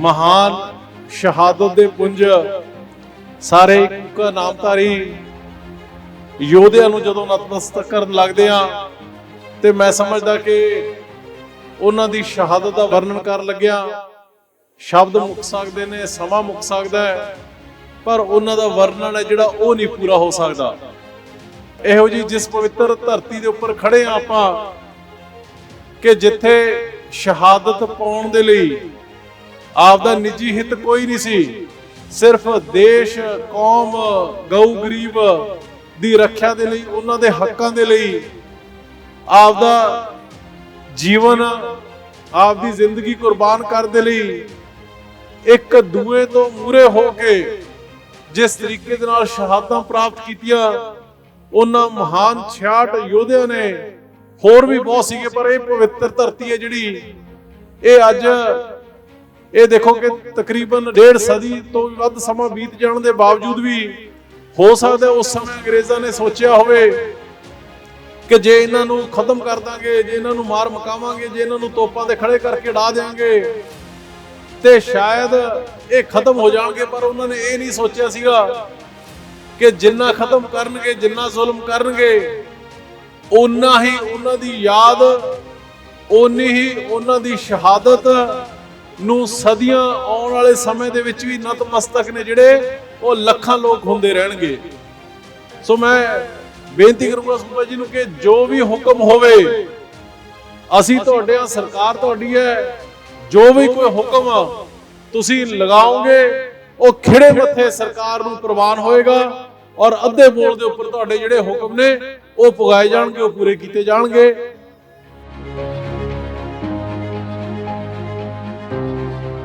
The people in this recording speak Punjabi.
ਮਹਾਨ ਸ਼ਹਾਦਤ ਦੇ ਪੁੰਜ ਸਾਰੇ ਇੱਕ ਨਾਮਧਾਰੀ ਯੋਧਿਆਂ ਨੂੰ ਜਦੋਂ ਨਤਮਸਤਕ ਕਰਨ ਲੱਗਦੇ ਆ ਤੇ ਮੈਂ ਸਮਝਦਾ ਕਿ ਉਹਨਾਂ ਦੀ ਸ਼ਹਾਦਤ ਦਾ ਵਰਣਨ ਕਰਨ ਲੱਗਿਆ ਸ਼ਬਦ ਮੁੱਕ ਸਕਦੇ ਨੇ, ਸਮਾਂ ਮੁੱਕ ਸਕਦਾ ਹੈ, ਪਰ ਉਹਨਾਂ ਦਾ ਵਰਣਨ ਹੈ ਜਿਹੜਾ ਉਹ ਨਹੀਂ ਪੂਰਾ ਹੋ ਸਕਦਾ। ਇਹੋ ਜੀ ਜਿਸ ਪਵਿੱਤਰ ਧਰਤੀ ਦੇ ਉੱਪਰ ਖੜੇ ਆ ਆਪਾਂ ਕਿ ਜਿੱਥੇ ਸ਼ਹਾਦਤ ਪਾਉਣ ਦੇ ਲਈ ਆਪਦਾ ਨਿੱਜੀ ਹਿੱਤ ਕੋਈ ਨਹੀਂ ਸੀ। ਸਿਰਫ ਦੇਸ਼, ਕੌਮ, ਗਊ, ਗਰੀਬ ਦੀ ਰੱਖਿਆ ਦੇ ਲਈ, ਉਹਨਾਂ ਦੇ ਹੱਕਾਂ ਦੇ ਲਈ ਆਪਦਾ ਜੀਵਨ, ਆਪਦੀ ਜ਼ਿੰਦਗੀ ਕੁਰਬਾਨ ਕਰ ਦੇ ਲਈ ਇੱਕ ਦੂਏ ਤੋਂ ਮੂਰੇ ਹੋ ਕੇ ਜਿਸ ਤਰੀਕੇ ਦੇ ਨਾਲ ਸ਼ਹਾਦਤਾਂ ਪ੍ਰਾਪਤ ਕੀਤੀਆਂ, ਉਹਨਾਂ ਮਹਾਨ 66 ਯੋਧਿਆਂ ਨੇ, ਹੋਰ ਵੀ ਬਹੁਤ ਸੀਗੇ, ਪਰ ਇਹ ਪਵਿੱਤਰ ਧਰਤੀ ਹੈ ਜਿਹੜੀ, ਇਹ ਅੱਜ ਇਹ ਦੇਖੋ ਕਿ ਤਕਰੀਬਨ ਡੇਢ ਸਦੀ ਤੋਂ ਵੱਧ ਸਮਾਂ ਬੀਤ ਜਾਣ ਦੇ ਬਾਵਜੂਦ ਵੀ ਹੋ ਸਕਦਾ ਉਸ ਸਮੇਂ ਅੰਗਰੇਜ਼ਾਂ ਨੇ ਸੋਚਿਆ ਹੋਵੇ ਕਿ ਜੇ ਇਹਨਾਂ ਨੂੰ ਖਤਮ ਕਰ ਦਾਂਗੇ, ਜੇ ਇਹਨਾਂ ਨੂੰ ਮਾਰ ਮਕਾਵਾਂਗੇ, ਜੇ ਇਹਨਾਂ ਨੂੰ ਤੋਪਾਂ ਦੇ ਖੜੇ ਕਰਕੇ ਡਾ ਦੇਾਂਗੇ ਤੇ ਸ਼ਾਇਦ ਇਹ ਖਤਮ ਹੋ ਜਾਣਗੇ, ਪਰ ਉਹਨਾਂ ਨੇ ਇਹ ਨਹੀਂ ਸੋਚਿਆ ਸੀਗਾ ਕਿ ਜਿੰਨਾ ਖਤਮ ਕਰਨਗੇ, ਜਿੰਨਾ ਜ਼ੁਲਮ ਕਰਨਗੇ, ਓਨਾ ਹੀ ਉਹਨਾਂ ਦੀ ਯਾਦ, ਓਨੀ ਹੀ ਉਹਨਾਂ ਦੀ ਸ਼ਹਾਦਤ ਨੂੰ ਸਦੀਆਂ ਆਉਣ ਵਾਲੇ ਸਮੇਂ ਦੇ ਵਿੱਚ ਵੀ ਨਤਮਸਤਕ ਨੇ ਜਿਹੜੇ ਉਹ ਲੱਖਾਂ ਲੋਕ ਹੁੰਦੇ ਰਹਿਣਗੇ। ਸੋ ਮੈਂ ਬੇਨਤੀ ਕਰੂੰਗਾ ਸੂਬਾ ਜੀ ਨੂੰ ਕਿ ਜੋ ਵੀ ਹੁਕਮ ਹੋਵੇ, ਅਸੀਂ ਤੁਹਾਡੇ ਆ, ਸਰਕਾਰ ਤੁਹਾਡੀ ਹੈ, ਜੋ ਵੀ ਕੋਈ ਹੁਕਮ ਤੁਸੀਂ ਲਗਾਓਗੇ, ਉਹ ਖਿੜੇ ਮੱਥੇ ਸਰਕਾਰ ਨੂੰ ਪ੍ਰਵਾਨ ਹੋਏਗਾ ਔਰ ਅੱਧੇ ਬੋਲ ਦੇ ਉੱਪਰ ਤੁਹਾਡੇ ਜਿਹੜੇ ਹੁਕਮ ਨੇ, ਉਹ ਪੁਗਾਏ ਜਾਣਗੇ, ਉਹ ਪੂਰੇ ਕੀਤੇ ਜਾਣਗੇ। Thank you.